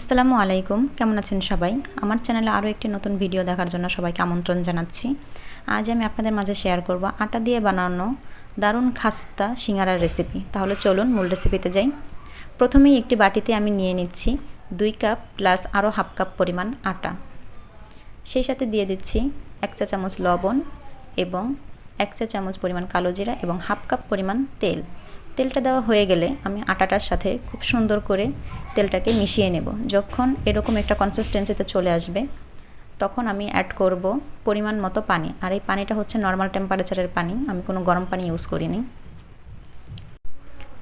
আসসালামু আলাইকুম, কেমন আছেন সবাই? আমার চ্যানেলে আরও একটি নতুন ভিডিও দেখার জন্য সবাইকে আমন্ত্রণ জানাচ্ছি। আজ আমি আপনাদের মাঝে শেয়ার করব আটা দিয়ে বানানো দারুণ খাস্তা সিঙ্গারার রেসিপি তাহলে চলুন মূল রেসিপিতে যাই। প্রথমেই একটি বাটিতে আমি নিয়ে নিচ্ছি দুই কাপ প্লাস আরও হাফ কাপ পরিমাণ আটা। সেই সাথে দিয়ে দিচ্ছি এক চা চামচ লবণ এবং এক চা চামচ পরিমাণ কালো জিরা এবং হাফ কাপ পরিমাণ তেল। তেলটা দেওয়া হয়ে গেলে আমি আটাটার সাথে খুব সুন্দর করে তেলটাকে মিশিয়ে নেব। যখন এরকম একটা কনসিস্টেন্সিতে চলে আসবে, তখন আমি অ্যাড করব পরিমাণ মতো পানি। আর এই পানিটা হচ্ছে নর্মাল টেম্পারেচারের পানি, আমি কোনো গরম পানি ইউজ করিনি।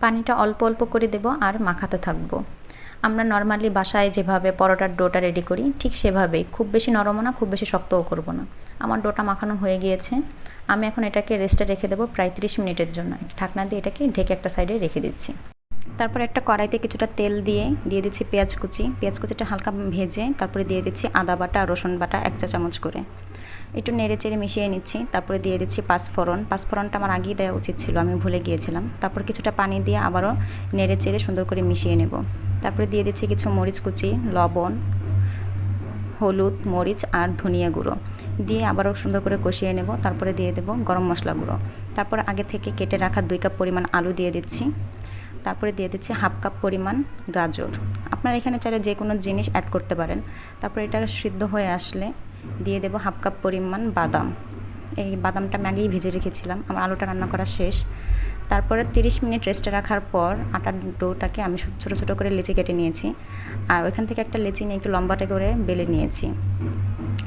পানিটা অল্প অল্প করে দেব আর মাখাতে থাকব। আমরা নর্মালি বাসায় যেভাবে পরোটার ডোটা রেডি করি, ঠিক সেভাবেই। খুব বেশি নরমও না, খুব বেশি শক্তও করব না। আমার ডোটা মাখানো হয়ে গিয়েছে। আমি এখন এটাকে রেস্টে রেখে দেবো প্রায় ত্রিশ মিনিটের জন্য। ঢাকনা দিয়ে এটাকে ঢেকে একটা সাইডে রেখে দিচ্ছি। তারপর একটা কড়াইতে কিছুটা তেল দিয়ে দিয়ে দিচ্ছি পেঁয়াজ কুচি। পেঁয়াজ কুচিটা হালকা ভেজে তারপরে দিয়ে দিচ্ছি আদা বাটা, রসুন বাটা এক চা চামচ করে। একটু নেড়ে চেড়ে মিশিয়ে নিচ্ছি, তারপরে দিয়ে দিচ্ছি পাঁচফোড়ন। পাঁচফোড়নটা আমার আগেই দেওয়া উচিত ছিল, আমি ভুলে গিয়েছিলাম। তারপর কিছুটা পানি দিয়ে আবারও নেড়ে চেড়ে সুন্দর করে মিশিয়ে নেব। তারপরে দিয়ে দিচ্ছি কিছু মরিচ কুচি, লবণ, হলুদ মরিচ আর ধনিয়া গুঁড়ো। দিয়ে আবারও সুন্দর করে কষিয়ে নেব, তারপরে দিয়ে দেব গরম মশলা গুঁড়ো। তারপর আগে থেকে কেটে রাখা দুই কাপ পরিমাণ আলু দিয়ে দিচ্ছি। তারপরে দিয়ে দিচ্ছি হাফ কাপ পরিমাণ গাজর। আপনারা এখানে চাইলে যে কোনো জিনিস অ্যাড করতে পারেন। তারপরে এটা সিদ্ধ হয়ে আসলে দিয়ে দেব হাফ কাপ পরিমাণ বাদাম। এই বাদামটা আমি আগেই ভেজে রেখেছিলাম, আমার আলুটা রান্না করা শেষ। তারপরে তিরিশ মিনিট রেস্টে রাখার পর আটার ডোটাকে আমি ছোটো ছোটো করে লেচি কেটে নিয়েছি। আর ওইখান থেকে একটা লেচি নিয়ে একটু লম্বাটে করে বেলে নিয়েছি।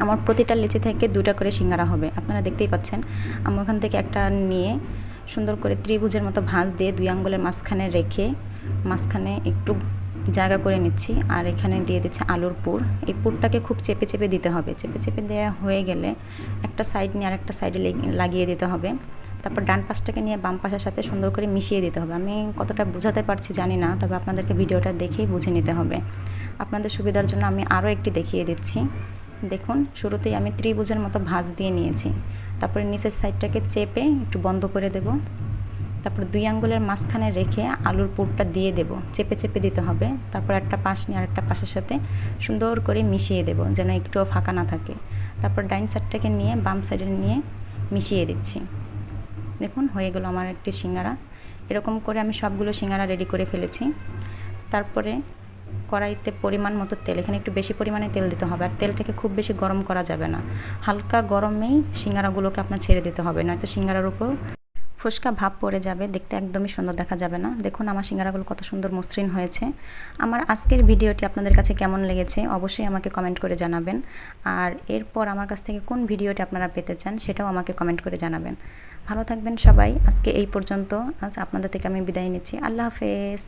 আমার প্রতিটা লেচি থেকে দুটা করে সিঙ্গারা হবে, আপনারা দেখতেই পাচ্ছেন। আমি ওখান থেকে একটা নিয়ে সুন্দর করে ত্রিভুজের মতো ভাঁজ দিয়ে দুই আঙ্গুলের মাঝখানে রেখে মাঝখানে একটু জায়গা করে নিচ্ছি। আর এখানে দিয়ে দিচ্ছি আলুর পুর। এই পুরটাকে খুব চেপে চেপে দিতে হবে। চেপে চেপে দেওয়া হয়ে গেলে একটা সাইড নিয়ে আরেকটা সাইডে লাগিয়ে দিতে হবে। তারপর ডান পাশটাকে নিয়ে বাম পাশের সাথে সুন্দর করে মিশিয়ে দিতে হবে। আমি কতটা বোঝাতে পারছি জানি না, তবে আপনাদেরকে ভিডিওটা দেখেই বুঝে নিতে হবে। আপনাদের সুবিধার জন্য আমি আরও একটি দেখিয়ে দিচ্ছি। দেখুন, শুরুতেই আমি ত্রিভুজের মতো ভাঁজ দিয়ে নিয়েছি। তারপরে নিচের সাইডটাকে চেপে একটু বন্ধ করে দেব। তারপর দুই আঙ্গুলের মাঝখানে রেখে আলুর পুরটা দিয়ে দেব। চেপে চেপে দিতে হবে। তারপর একটা পাশ নিয়ে আরেকটা পাশের সাথে সুন্দর করে মিশিয়ে দেব যেন একটুও ফাঁকা না থাকে। তারপর ডাইন সাইডটাকে নিয়ে বাম সাইডে নিয়ে মিশিয়ে দিচ্ছি। দেখুন, হয়ে গেল আমার একটি সিঙ্গারা। এরকম করে আমি সবগুলো সিঙ্গারা রেডি করে ফেলেছি। তারপরে কড়াইতে পরিমাণ মতো তেল, এখানে একটু বেশি পরিমাণে তেল দিতে হবে। আর তেলটাকে খুব বেশি গরম করা যাবে না। হালকা গরমেই সিঙ্গারাগুলোকে আপনার ছেড়ে দিতে হবে। নয়তো সিঙ্গারার উপর ফুসকা ভাব পড়ে যাবে, দেখতে একদমই সুন্দর দেখা যাবে না। দেখুন আমার সিঙ্গারাগুলো কত সুন্দর মসৃণ হয়েছে। আমার আজকের ভিডিওটি আপনাদের কাছে কেমন লেগেছে অবশ্যই আমাকে কমেন্ট করে জানাবেন। আর এরপর আমার কাছ থেকে কোন ভিডিওটি আপনারা পেতে চান সেটাও আমাকে কমেন্ট করে জানাবেন। ভালো থাকবেন সবাই, আজকে এই পর্যন্ত। আজ আপনাদের থেকে আমি বিদায় নিচ্ছি। আল্লাহ হাফেজ।